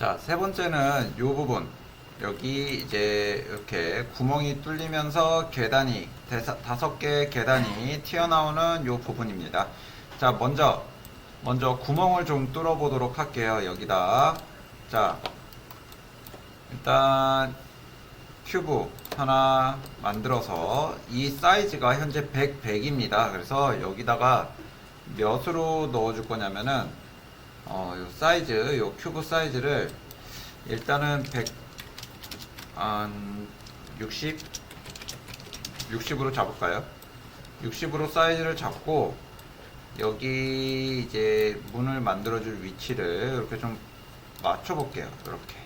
자, 세 번째는 요 부분. 여기 이제 이렇게 구멍이 뚫리면서 계단이, 다섯 개 계단이 튀어나오는 요 부분입니다. 자, 먼저, 먼저 구멍을 좀 뚫어 보도록 할게요. 여기다. 자, 일단, 큐브 하나 만들어서 이 사이즈가 현재 100, 100입니다. 그래서 여기다가 몇으로 넣어줄 거냐면은 어, 요 사이즈, 요 큐브 사이즈를 일단은 100, 한 60, 60으로 잡을까요? 60으로 사이즈를 잡고 여기 이제 문을 만들어줄 위치를 이렇게 좀 맞춰볼게요. 이렇게.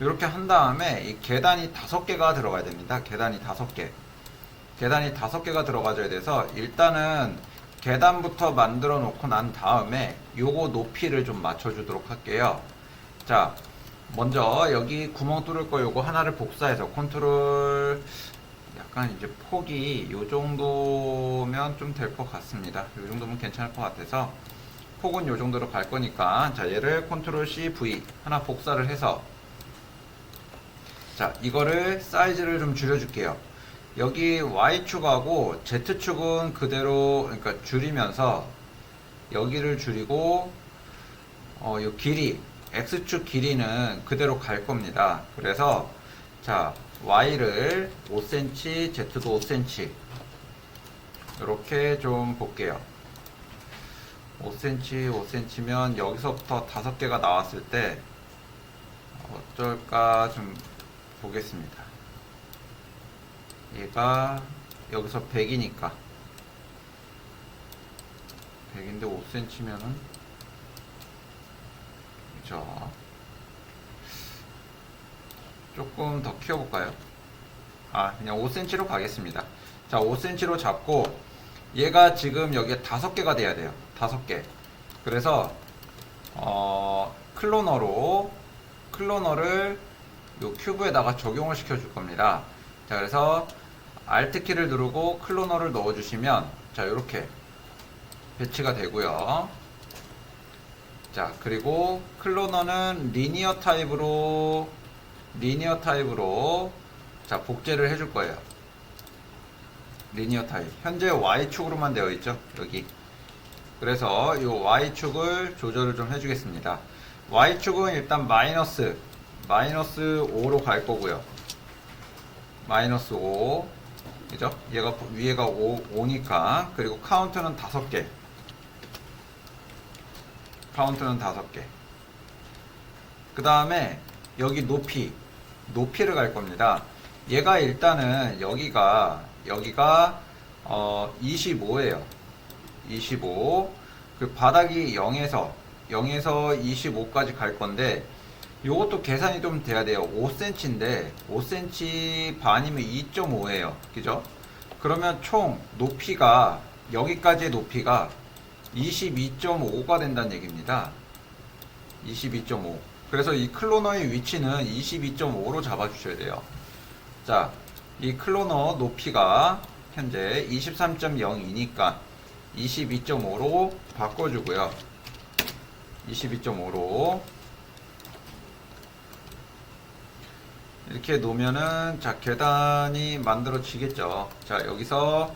이렇게 한 다음에 이 계단이 다섯 개가 들어가야 됩니다. 계단이 다섯 개. 계단이 다섯 개가 들어가줘야 돼서 일단은 계단부터 만들어 놓고 난 다음에 요거 높이를 좀 맞춰주도록 할게요. 자, 먼저 여기 구멍 뚫을 거 요거 하나를 복사해서 컨트롤 약간 이제 폭이 요 정도면 좀 될 것 같습니다. 요 정도면 괜찮을 것 같아서 폭은 요 정도로 갈 거니까 자 얘를 컨트롤 C V 하나 복사를 해서 자 이거를 사이즈를 좀 줄여줄게요. 여기 Y축하고 Z축은 그대로 그러니까 줄이면서 여기를 줄이고 어, 요 길이 X축 길이는 그대로 갈 겁니다. 그래서 자 Y를 5cm, Z도 5cm 이렇게 좀 볼게요. 5cm, 5cm면 여기서부터 다섯 개가 나왔을 때 어떨까 좀 보겠습니다. 얘가 여기서 100이니까. 100인데 5cm면은 그죠? 조금 더 키워볼까요? 아 그냥 5cm로 가겠습니다. 자 5cm로 잡고 얘가 지금 여기에 다섯 개가 돼야 돼요. 다섯 개. 그래서 어 클로너로 클로너를 요 큐브에다가 적용을 시켜 줄 겁니다. 자 그래서 Alt 키를 누르고 클로너를 넣어 주시면 자 이렇게 배치가 되고요. 자 그리고 클로너는 리니어 타입으로 리니어 타입으로 자 복제를 해줄 거예요. 리니어 타입. 현재 Y축으로만 되어 있죠 여기. 그래서 이 Y축을 조절을 좀 해주겠습니다. Y축은 일단 마이너스 마이너스 5로 갈 거고요. 마이너스 5 그죠? 얘가 위에가 5, 5니까. 그리고 카운트는 5개. 카운트는 5개. 그 다음에 여기 높이 높이를 갈 겁니다. 얘가 일단은 여기가 여기가 어 25예요. 25그 바닥이 0에서 0에서 25까지 갈 건데 요것도 계산이 좀 돼야 돼요. 5cm인데 5cm 반이면 2.5예요. 그죠? 그러면 총 높이가 여기까지의 높이가 22.5가 된다는 얘기입니다. 22.5 그래서 이 클로너의 위치는 22.5로 잡아주셔야 돼요. 자, 이 클로너 높이가 현재 23.02니까 22.5로 바꿔주고요. 22.5로 이렇게 놓으면은 자 계단이 만들어지겠죠. 자 여기서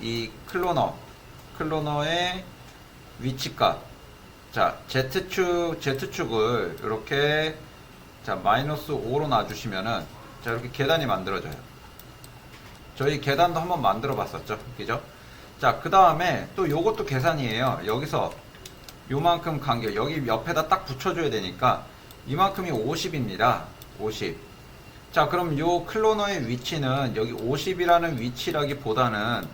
이 클로너 클로너의 위치값 자, Z축, Z축을 이렇게 자, 마이너스 5로 놔주시면은 자, 이렇게 계단이 만들어져요. 저희 계단도 한번 만들어 봤었죠. 그죠? 자, 그 다음에 또 요것도 계산이에요. 여기서 요만큼 간격, 여기 옆에다 딱 붙여줘야 되니까 이만큼이 50입니다. 50. 자, 그럼 요 클로너의 위치는 여기 50이라는 위치라기보다는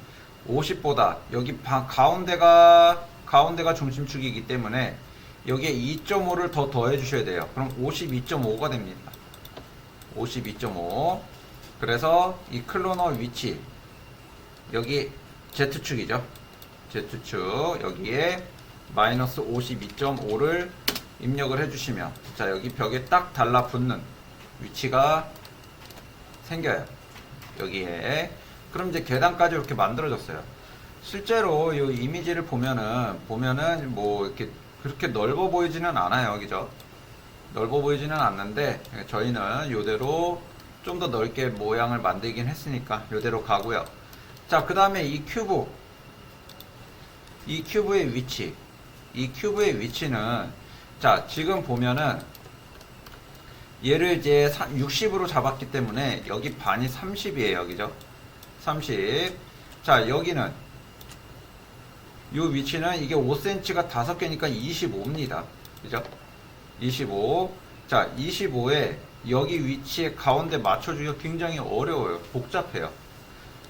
50보다 여기 바- 가운데가 가운데가 중심축이기 때문에 여기에 2.5를 더 더해 주셔야 돼요. 그럼 52.5가 됩니다. 52.5. 그래서 이 클로너 위치 여기 Z축이죠. Z축 여기에 마이너스 52.5를 입력을 해주시면 자 여기 벽에 딱 달라붙는 위치가 생겨요. 여기에 그럼 이제 계단까지 이렇게 만들어졌어요. 실제로 이 이미지를 보면은 보면은 뭐 이렇게 그렇게 넓어 보이지는 않아요, 그죠? 넓어 보이지는 않는데 저희는 이대로 좀 더 넓게 모양을 만들긴 했으니까 이대로 가고요. 자, 그 다음에 이 큐브. 이 큐브의 위치. 이 큐브의 위치는 자, 지금 보면은 얘를 이제 60으로 잡았기 때문에 여기 반이 30이에요. 그죠? 30. 자, 여기는 이 위치는 이게 5cm가 5개니까 25입니다. 그죠? 25. 자, 25에 여기 위치에 가운데 맞춰주기가 굉장히 어려워요. 복잡해요.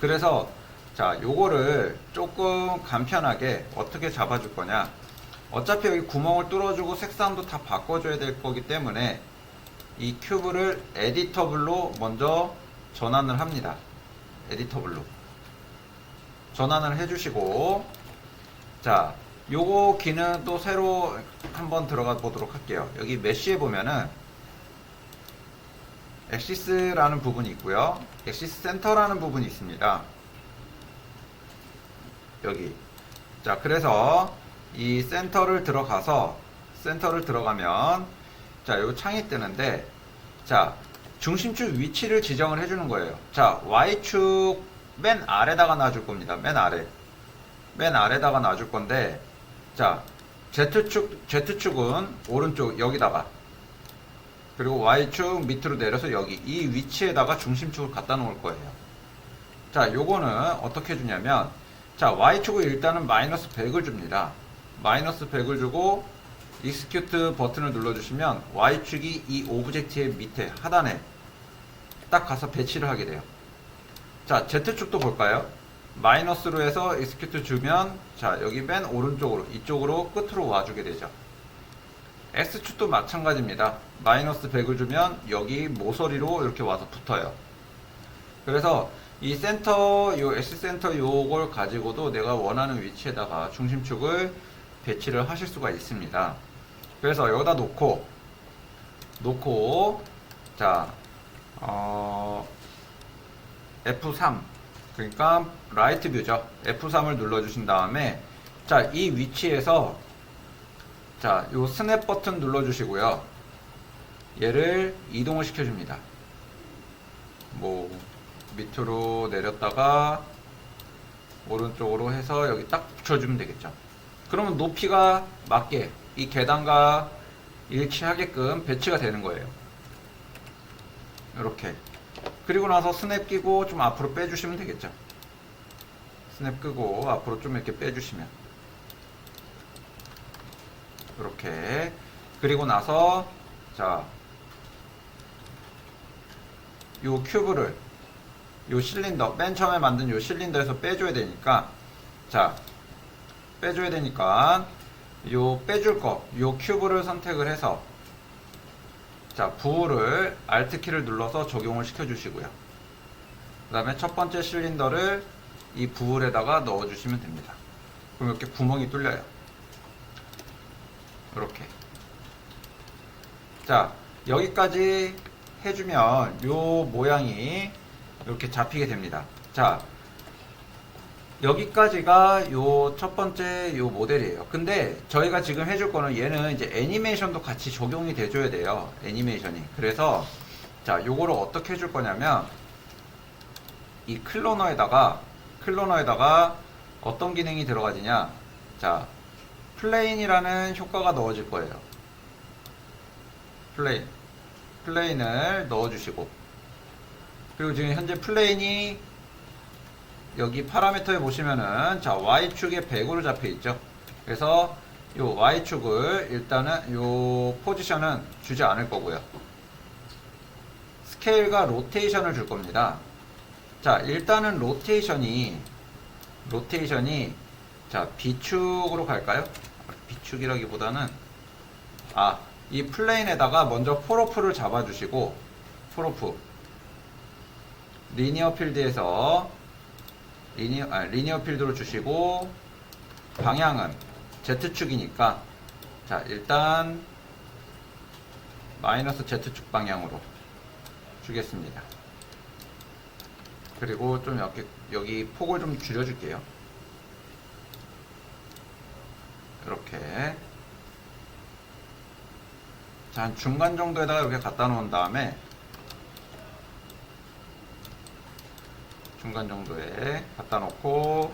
그래서 자, 요거를 조금 간편하게 어떻게 잡아줄 거냐. 어차피 여기 구멍을 뚫어주고 색상도 다 바꿔줘야 될 거기 때문에 이 큐브를 에디터블로 먼저 전환을 합니다. 에디터블로. 전환을 해주시고, 자, 요거 기능 또 새로 한번 들어가 보도록 할게요. 여기 메쉬에 보면은, 엑시스라는 부분이 있고요. 엑시스 센터라는 부분이 있습니다. 여기. 자, 그래서 이 센터를 들어가서, 센터를 들어가면, 자, 요 창이 뜨는데, 자, 중심축 위치를 지정을 해주는 거예요. 자, Y축 맨 아래다가 놔줄 겁니다. 맨 아래. 맨 아래다가 놔줄 건데, 자, Z축, Z축은 오른쪽 여기다가, 그리고 Y축 밑으로 내려서 여기, 이 위치에다가 중심축을 갖다 놓을 거예요. 자, 요거는 어떻게 주냐면, 자, Y축을 일단은 마이너스 100을 줍니다. 마이너스 100을 주고, 익스큐트 버튼을 눌러주시면 Y축이 이 오브젝트의 밑에 하단에 딱 가서 배치를 하게 돼요. 자, Z축도 볼까요? 마이너스로 해서 익스큐트 주면 자, 여기 맨 오른쪽으로 이쪽으로 끝으로 와주게 되죠. X축도 마찬가지입니다. 마이너스 100을 주면 여기 모서리로 이렇게 와서 붙어요. 그래서 이 센터, 요 S 센터 요걸 가지고도 내가 원하는 위치에다가 중심축을 배치를 하실 수가 있습니다. 그래서 여기다 놓고, 놓고, 자, 어, F3. 그러니까 라이트 뷰죠. F3을 눌러주신 다음에, 자, 이 위치에서, 자, 요 스냅 버튼 눌러주시고요. 얘를 이동을 시켜줍니다. 뭐, 밑으로 내렸다가, 오른쪽으로 해서 여기 딱 붙여주면 되겠죠. 그러면 높이가 맞게 이 계단과 일치하게끔 배치가 되는 거예요. 이렇게. 그리고 나서 스냅 끼고 좀 앞으로 빼주시면 되겠죠. 스냅 끄고 앞으로 좀 이렇게 빼주시면. 이렇게. 그리고 나서, 자, 요 큐브를, 요 실린더, 맨 처음에 만든 요 실린더에서 빼줘야 되니까, 자, 빼줘야 되니까 요 빼줄 거, 요 큐브를 선택을 해서 자 부호를 Alt 키를 눌러서 적용을 시켜주시고요. 그 다음에 첫 번째 실린더를 이 부울에다가 넣어주시면 됩니다. 그럼 이렇게 구멍이 뚫려요. 이렇게. 자 여기까지 해주면 요 모양이 이렇게 잡히게 됩니다. 자 여기까지가 요 첫 번째 요 모델이에요. 근데 저희가 지금 해줄 거는 얘는 이제 애니메이션도 같이 적용이 돼줘야 돼요. 애니메이션이. 그래서 자, 요거를 어떻게 해줄 거냐면 이 클로너에다가 클로너에다가 어떤 기능이 들어가지냐? 자, 플레인이라는 효과가 넣어질 거예요. 플레인. 플레인을 넣어주시고 그리고 지금 현재 플레인이 여기 파라미터에 보시면은 자 Y축에 100으로 잡혀 있죠. 그래서 요 Y축을 일단은 요 포지션은 주지 않을 거고요. 스케일과 로테이션을 줄 겁니다. 자 일단은 로테이션이 로테이션이 자 B축으로 갈까요? B축이라기보다는 아 이 플레인에다가 먼저 포로프를 잡아 주시고 포로프. 리니어 필드에서 리니어, 아, 리니어 필드로 주시고 방향은 Z축이니까 자 일단 마이너스 Z축 방향으로 주겠습니다. 그리고 좀 여기, 여기 폭을 좀 줄여줄게요. 이렇게 자, 한 중간 정도에다가 이렇게 갖다 놓은 다음에 중간 정도에 갖다 놓고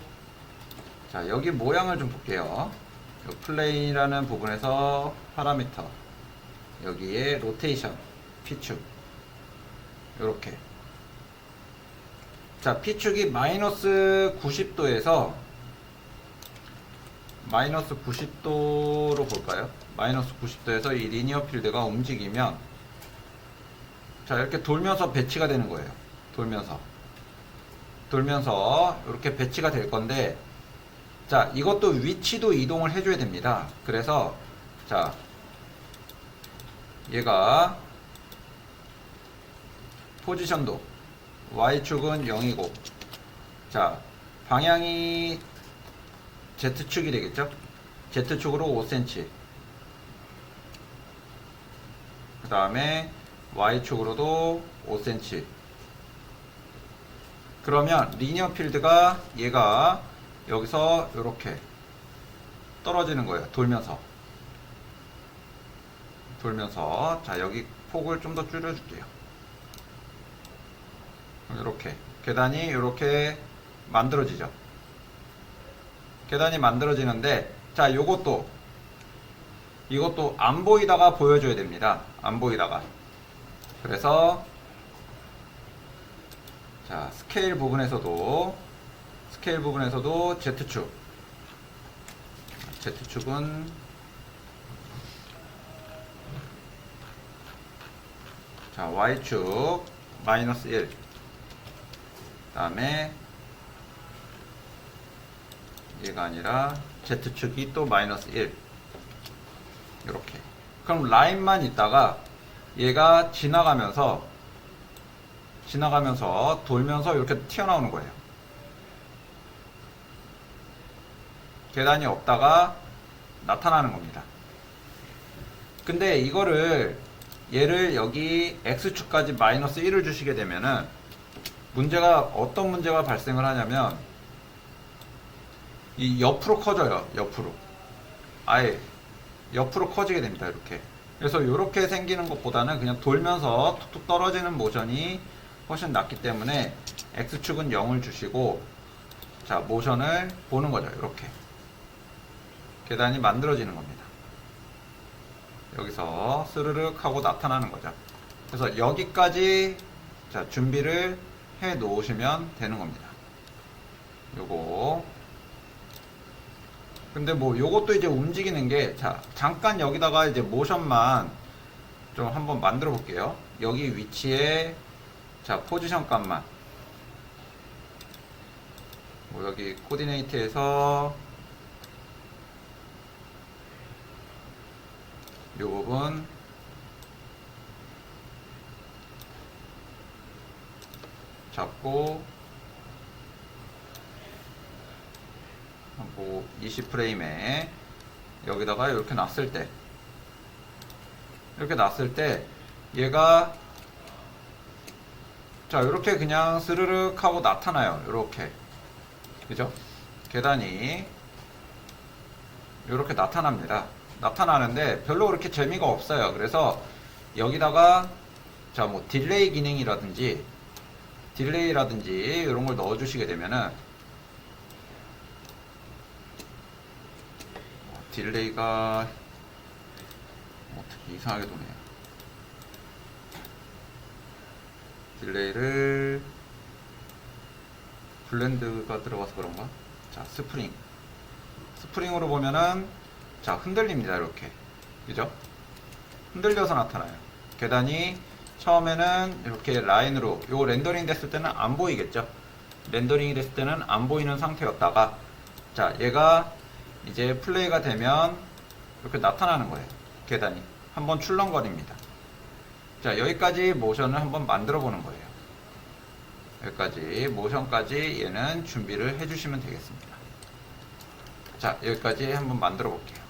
자, 여기 모양을 좀 볼게요. 요 플레이라는 부분에서 파라미터 여기에 로테이션 P축 요렇게 자 P축이 마이너스 90도에서 마이너스 90도로 볼까요? 마이너스 90도에서 이 리니어 필드가 움직이면 자 이렇게 돌면서 배치가 되는 거예요 돌면서 돌면서 이렇게 배치가 될 건데 자 이것도 위치도 이동을 해줘야 됩니다. 그래서 자 얘가 포지션도 Y축은 0이고 자 방향이 Z축이 되겠죠? Z축으로 5cm 그 다음에 Y축으로도 5cm 그러면 리니어 필드가 얘가 여기서 이렇게 떨어지는 거예요. 돌면서. 돌면서. 자 여기 폭을 좀 더 줄여줄게요. 이렇게. 계단이 이렇게 만들어지죠. 계단이 만들어지는데 자 요것도. 이것도 안 보이다가 보여줘야 됩니다. 안 보이다가. 그래서 자 스케일 부분에서도 스케일 부분에서도 Z축. Z축은 자 Y축 마이너스 1 다음에 얘가 아니라 Z축이 또 마이너스 1 이렇게. 그럼 라인만 있다가 얘가 지나가면서 지나가면서 돌면서 이렇게 튀어나오는 거예요. 계단이 없다가 나타나는 겁니다. 근데 이거를 얘를 여기 x축까지 마이너스 1을 주시게 되면은 문제가 어떤 문제가 발생을 하냐면 이 옆으로 커져요 옆으로. 아예 옆으로 커지게 됩니다 이렇게. 그래서 이렇게 생기는 것보다는 그냥 돌면서 툭툭 떨어지는 모션이 훨씬 낫기 때문에 x축은 0을 주시고 자 모션을 보는 거죠. 이렇게. 계단이 만들어지는 겁니다. 여기서 스르륵 하고 나타나는 거죠. 그래서 여기까지 자 준비를 해 놓으시면 되는 겁니다. 요거. 근데 뭐 요것도 이제 움직이는 게 자 잠깐 여기다가 이제 모션만 좀 한번 만들어 볼게요. 여기 위치에 자 포지션 값만. 뭐 여기 코디네이트에서 요 부분. 잡고. 뭐 20프레임에 여기다가 이렇게 놨을 때. 이렇게 놨을 때 얘가 자 이렇게 그냥 스르륵 하고 나타나요. 이렇게. 그죠? 계단이 이렇게 나타납니다. 나타나는데 별로 그렇게 재미가 없어요. 그래서 여기다가 자 뭐 딜레이 기능이라든지 딜레이라든지 이런 걸 넣어 주시게 되면은 뭐 딜레이가 어떻게 이상하게 도네요 딜레이를 블렌드가 들어가서 그런가? 자, 스프링. 스프링으로 보면은 자, 흔들립니다. 이렇게. 그죠? 흔들려서 나타나요. 계단이 처음에는 이렇게 라인으로 요 렌더링 됐을 때는 안 보이겠죠? 렌더링이 됐을 때는 안 보이는 상태였다가 자, 얘가 이제 플레이가 되면 이렇게 나타나는 거예요. 계단이. 한번 출렁거립니다. 자, 여기까지 모션을 한번 만들어 보는 거예요. 여기까지 모션까지 얘는 준비를 해주시면 되겠습니다. 자, 여기까지 한번 만들어 볼게요.